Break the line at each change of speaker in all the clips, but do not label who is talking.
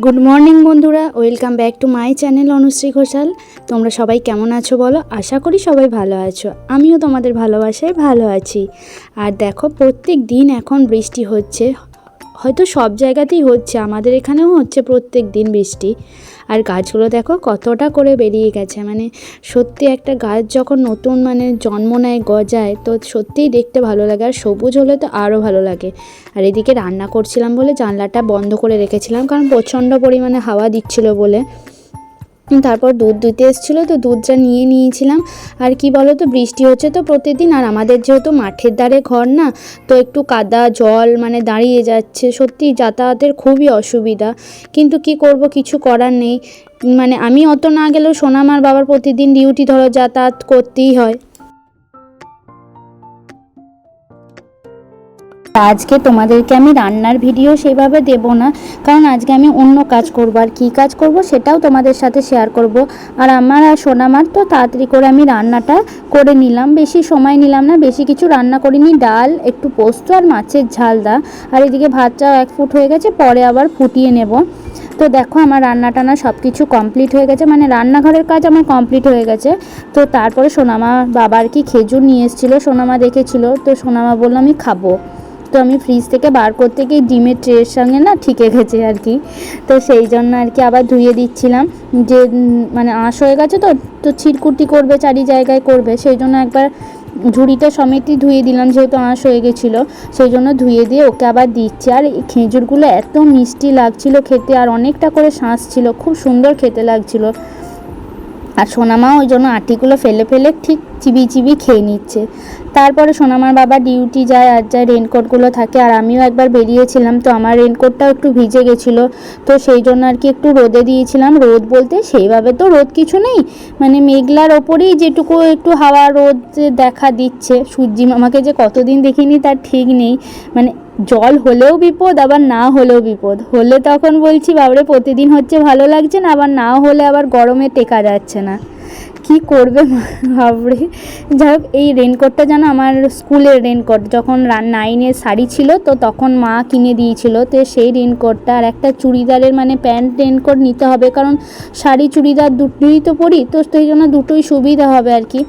Good morning বন্ধুরা। Welcome back to my channel Anushree Ghoshal. তোমরা সবাই কেমন আছো বলো? আশা করি সবাই ভালো আছো। আমিও তোমাদের ভালোবাসায় ভালো আছি। আর দেখো প্রত্যেক দিন এখন বৃষ্টি হচ্ছে। হয়তো সব জায়গাতেই হচ্ছে, আমাদের এখানেও হচ্ছে প্রত্যেক দিন বৃষ্টি। আর গাছগুলো দেখো কতটা করে বেরিয়ে গেছে মানে সত্যি একটা গাছ যখন নতুন মানে জন্ম নেয়, গজায়, তো সত্যিই দেখতে ভালো লাগে। আর সবুজ হলে তো আরও ভালো লাগে। আর এদিকে রান্না করছিলাম বলে জানলাটা বন্ধ করে রেখেছিলাম, কারণ প্রচণ্ড পরিমাণে হাওয়া দিচ্ছিল বলে। তারপর দুধ দিতে এসেছিল, তো দুধটা নিয়ে নিয়েছিলাম। আর কি বলো তো বৃষ্টি হচ্ছে তো প্রতিদিন, আর আমাদের যেহেতু মাঠের দ্বারে ঘর না, তো একটু কাদা, জল মানে দাঁড়িয়ে যাচ্ছে। সত্যি যাতায়াতের খুবই অসুবিধা। কিন্তু কি করব, কিছু করার নেই। মানে আমি অত না গেলেও সোনামার বাবার প্রতিদিন ডিউটি ধরো যাতায়াত করতেই হয়। আজকে তোমাদেরকে আমি রান্নার ভিডিও সেভাবে দেব না, কারণ আজকে আমি অন্য কাজ করব। আর কী কাজ করব সেটাও তোমাদের সাথে শেয়ার করব। আর আমার আর সোনামার তো তাড়াতাড়ি করে আমি রান্নাটা করে নিলাম। বেশি সময় নিলাম না, বেশি কিছু রান্না করিনি। ডাল, একটু পোস্ত আর মাছের ঝাল দা। আর এদিকে ভাতটা এক ফুট হয়ে গেছে, পরে আবার ফুটিয়ে নেব। তো দেখো আমার রান্না টানা সব কিছু কমপ্লিট হয়ে গেছে। মানে রান্নাঘরের কাজ আমার কমপ্লিট হয়ে গেছে। তো তারপরে সোনামা বাবার কি খেজুর নিয়ে এসেছিল, সোনামা দেখেছিল। তো সোনামা বলল, আমি খাব। তো আমি ফ্রিজ থেকে বার করতে গিয়ে ডিমের ট্রের সঙ্গে না ঠিকে গেছে আর কি। তো সেই জন্য আর কি আবার ধুয়ে দিচ্ছিলাম। যে মানে আঁশ হয়ে গেছে তো তো ছিটকুটি করবে, চারি জায়গায় করবে। সেই জন্য একবার ঝুড়িটা সমেতই ধুয়ে দিলাম যেহেতু আঁশ হয়ে গেছিল। সেই জন্য ধুয়ে দিয়ে ওকে আবার দিচ্ছি। আর এই খেজুরগুলো এত মিষ্টি লাগছিল খেতে আর অনেকটা করে শাঁস ছিল, খুব সুন্দর খেতে লাগছিল। আর সোনামা ওই জন্য আটিগুলো ফেলে ফেলে ঠিক চিবি চিবি খেয়ে নিচ্ছে। তারপরে সোনামার বাবা ডিউটি যায়, আর যায় রেনকোটগুলো থাকে, আর আমিও একবার বেরিয়েছিলাম, তো আমার রেনকোটটাও একটু ভিজে গেছিল, তো সেই জন্য আর কি একটু রোদে দিয়েছিলাম। রোদ বলতে সেইভাবে তো রোদ কিছু নেই মানে মেঘলার ওপরেই যেটুকু একটু হাওয়া রোদ দেখা দিচ্ছে। সূর্যি মামাকে যে কতদিন দেখিনি তার ঠিক নেই মানে জল হলেও বিপদ, আবার না হলেও বিপদ। হলে তখন বলছি, বাবরে, প্রতিদিন হচ্ছে ভালো লাগছে না, আবার না হলে আবার গরমে টেকা যাচ্ছে না। কি করবে ভাবরে যাই হোক, এই রেনকোটটা যেন আমার স্কুলের রেনকোট যখন নাইনে শাড়ি ছিল, তো তখন মা কিনে দিয়েছিল। তো সেই রেনকোটটা আর একটা চুড়িদারের মানে প্যান্ট রেনকোট নিতে হবে, কারণ শাড়ি, চুড়িদার দুটোই তো পরি, তো সেই জন্য দুটোই সুবিধা হবে আর কি।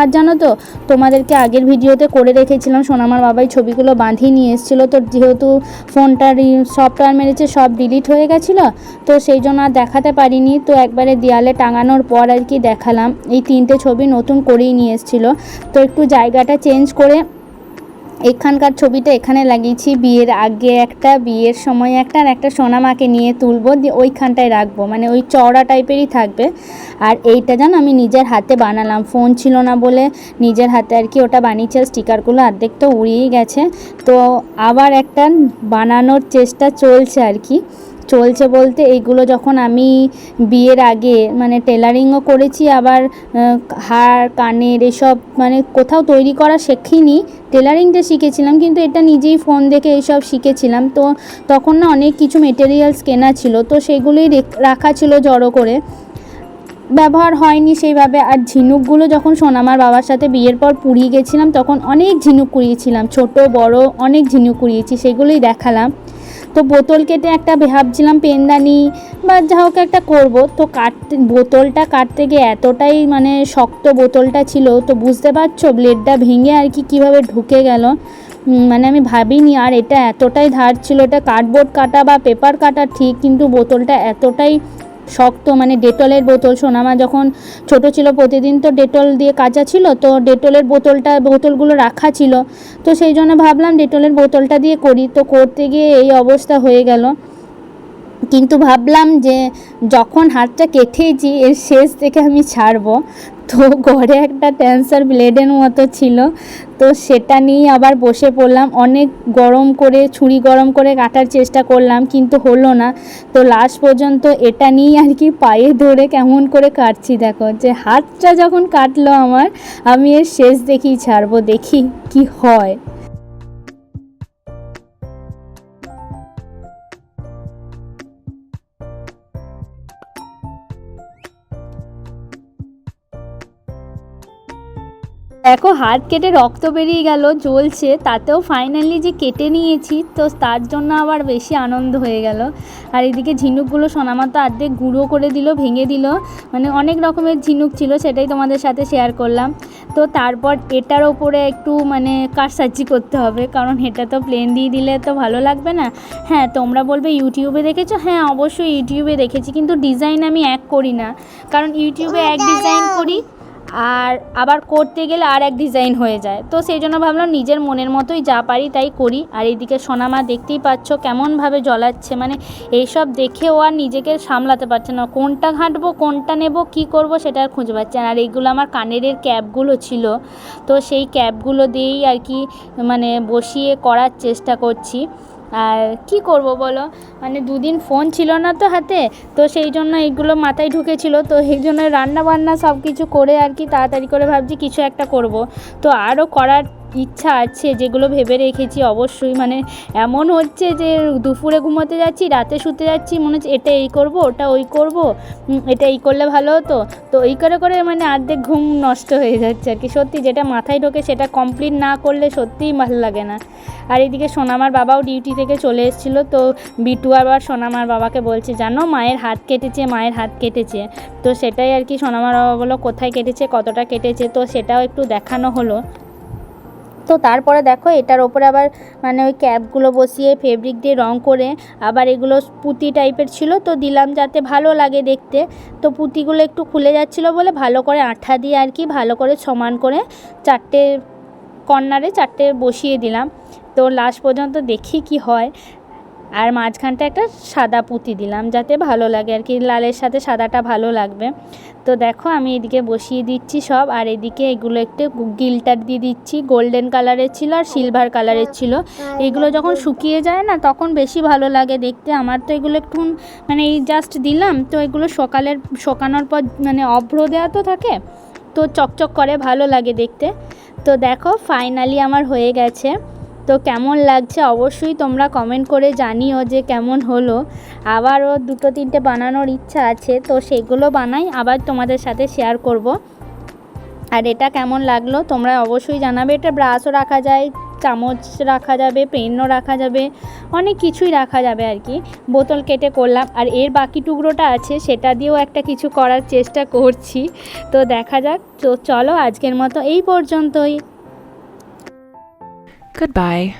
আর জানো তো, তোমাদেরকে আগের ভিডিওতে করে রেখেছিলাম, সোনামার বাবাই ছবিগুলো বাঁধিয়ে নিয়ে এসেছিল, তো যেহেতু ফোনটার সফটওয়্যার মেরেছে, সব ডিলিট হয়ে গেছিল, তো সেই জন্য আর দেখাতে পারিনি, তো একবারে দেয়ালে টাঙানোর পর আর কি দেখালাম। এই তিনটে ছবি নতুন করেই নিয়ে এসেছিল, তো একটু জায়গাটা চেঞ্জ করে এখানকার ছবিটা এখানে লাগিয়েছি। বিয়ের আগে একটা, বিয়ের সময় একটা, আর একটা সোনা মাকে নিয়ে তুলবো, দিয়ে ওইখানটায় রাখব। মানে ওই চওড়া টাইপেরই থাকবে। আর এইটা যেন আমি নিজের হাতে বানালাম। ফোন ছিল না বলে নিজের হাতে আর কি ওটা বানিয়েছে স্টিকারগুলো অর্ধেক তো উড়িয়েই গেছে। তো আবার একটা বানানোর চেষ্টা চলছে আর কি। চলছে বলতে এইগুলো যখন আমি বিয়ের আগে মানে টেলারিংও করেছি, আবার হার, কানের এসব মানে কোথাও তৈরি করা শেখিনি। টেলারিংটা শিখেছিলাম, কিন্তু এটা নিজেই ফোন দেখে এইসব শিখেছিলাম। তো তখন না অনেক কিছু মেটেরিয়ালস কেনা ছিল, তো সেগুলোই রাখা ছিল জড়ো করে। ব্যবহার হয়নি সেইভাবে। আর ঝিনুকগুলো যখন সোনামার বাবার সাথে বিয়ের পর পুড়িয়ে গেছিলাম, তখন অনেক ঝিনুক কুড়িয়েছিলাম, ছোট, বড়, অনেক ঝিনুক কুড়িয়েছি, সেগুলোই দেখালাম। তো বোতল কেটে একটা ভাবছিলাম পেনদানি বা যা হোক একটা করব। তো কাটতে বোতলটা কাটতে গিয়ে এতটাই মানে শক্ত বোতলটা ছিল, তো বুঝতে পারছ ব্লেডটা ভেঙে আর কি কীভাবে ঢুকে গেল। মানে আমি ভাবিনি আর এটা এতটাই ধার ছিল, এটা কার্ডবোর্ড কাটা বা পেপার কাটা ঠিক, কিন্তু বোতলটা এতটাই শক্ত মানে ডেটলের বোতল। সোনামা যখন ছোট ছিল, প্রতিদিন তো ডেটল দিয়ে কাচা ছিল, তো ডেটলের বোতলটা, বোতলগুলো রাখা ছিল। তো সেই জন্য ভাবলাম ডেটলের বোতলটা দিয়ে করি। তো করতে গিয়ে এই অবস্থা হয়ে গেল। কিন্তু ভাবলাম যে, যখন হাতটা কেটেছি, এর শেষ থেকে আমি ছাড়বো। তো ঘরে একটা ট্যান্সার ব্লেডের মতো ছিল। তো সেটা নিয়ে আবার বসে পড়লাম। অনেক গরম করে, ছুরি গরম করে কাটার চেষ্টা করলাম, কিন্তু হলো না। তো লাস্ট পর্যন্ত এটা নিয়ে আর কি পায়ে ধরে কেমন করে কাটছি, দেখো। যে হাতটা যখন কাটলো আমার, আমি এর শেষ দেখি ছাড়বো, দেখি কি হয়। দেখো হাত কেটে রক্ত বেরিয়ে গেল জ্বলছে তাতেও ফাইনালি যে কেটে নিয়েছি তো তার জন্য আবার বেশি আনন্দ হয়ে গেল। আর এদিকে ঝিনুকগুলো সোনামা তো অর্ধেক গুঁড়ো করে দিল ভেঙে দিল। মানে অনেক রকমের ঝিনুক ছিল সেটাই তোমাদের সাথে শেয়ার করলাম। তো তারপর এটার ওপরে একটু মানে কারসাজি করতে হবে কারণ এটা তো প্লেন দিয়ে দিলে তো ভালো লাগবে না। হ্যাঁ তোমরা বলবে ইউটিউবে দেখেছ? হ্যাঁ অবশ্যই ইউটিউবে দেখেছি কিন্তু ডিজাইন আমি এক করি না। কারণ ইউটিউবে এক ডিজাইন করি আর আবার করতে গেলে আর এক ডিজাইন হয়ে যায়। তো সেই জন্য ভাবলাম নিজের মনের মতোই যা পারি তাই করি। আর এইদিকে সোনামা দেখতেই পাচ্ছ কেমনভাবে জ্বলাচ্ছে। মানে এইসব দেখে ও আর নিজেকে সামলাতে পারছে না। কোনটা ঘাঁটবো, কোনটা নেব, কি করব সেটা আর খুঁজে পাচ্ছে না। আর এইগুলো আমার কানের ক্যাপগুলো ছিল। তো সেই ক্যাপগুলো দিয়েই আর কি মানে বসিয়ে করার চেষ্টা করছি। আর কি করব বলো? মানে দুদিন ফোন ছিল না তো হাতে, তো সেই জন্য এইগুলো মাথায় ঢুকেছিল, তো এই জন্য রান্না বান্না সব কিছু করে আর কি তাড়াতাড়ি করে ভাবছি কিছু একটা করব। তো আরও করার ইচ্ছা আছে, যেগুলো ভেবে রেখেছি অবশ্যই। মানে এমন হচ্ছে যে দুপুরে ঘুমোতে যাচ্ছি, রাতে শুতে যাচ্ছি, মনে হচ্ছে এটা এই করব, ওটা ওই করব এটা এই করলে ভালো হতো। তো এই করে করে মানে অর্ধেক ঘুম নষ্ট হয়ে যাচ্ছে আর কি। সত্যি যেটা মাথায় ঢোকে সেটা কমপ্লিট না করলে সত্যিই ভালো লাগে না। আর এদিকে সোনামার বাবাও ডিউটি থেকে চলে এসেছিল, তো বিটু আবার সোনামার বাবাকে বলছে, জানো, মায়ের হাত কেটেছে, মায়ের হাত কেটেছে। তো সেটাই আর কি সোনামার বাবা বলল, কোথায় কেটেছে, কতটা কেটেছে? তো সেটাও একটু দেখানো হলো। তো তারপরে দেখো এটার ওপরে আবার মানে ওই ক্যাপগুলো বসিয়ে ফেব্রিক দিয়ে রং করে আবার এগুলো পুঁতি টাইপের ছিল, তো দিলাম যাতে ভালো লাগে দেখতে। তো পুঁতিগুলো একটু খুলে যাচ্ছিল বলে ভালো করে আঠা দিয়ে আর কি ভালো করে সমান করে চারটে কর্নারে চারটে বসিয়ে দিলাম। তো লাস্ট পর্যন্ত দেখি কি হয়। আর মাঝখানটা একটা সাদা পুঁতি দিলাম যাতে ভালো লাগে আর কি, লালের সাথে সাদাটা ভালো লাগবে। তো দেখো আমি এদিকে বসিয়ে দিচ্ছি সব, আর এদিকে এগুলো একটু গিল্টার দিয়ে দিচ্ছি, গোল্ডেন কালারের ছিল আর সিলভার কালারের ছিল। এগুলো যখন শুকিয়ে যায় না, তখন বেশি ভালো লাগে দেখতে। আমার তো এগুলো একটু মানে এই জাস্ট দিলাম, তো এগুলো সকালের, শোকানোর পর মানে অভ্র দেওয়া তো থাকে, তো চকচক করে ভালো লাগে দেখতে। তো দেখো ফাইনালি আমার হয়ে গেছে। তো কেমন লাগছে অবশ্যই তোমরা কমেন্ট করে জানিও যে কেমন হলো। আবারও দুটো তিনটে বানানোর ইচ্ছা আছে, তো সেগুলো বানাই আবার তোমাদের সাথে শেয়ার করব। আর এটা কেমন লাগল তোমরা অবশ্যই জানাবে। এটা ব্রাশও রাখা যায়, চামচ রাখা যাবে পেনও রাখা যাবে, অনেক কিছুই রাখা যাবে আর কি। বোতল কেটে করলাম। আর এর বাকি টুকরোটা আছে, সেটা দিয়েও একটা কিছু করার চেষ্টা করছি। তো দেখা যাক। তো চলো আজকের মতো এই পর্যন্তই।
Goodbye.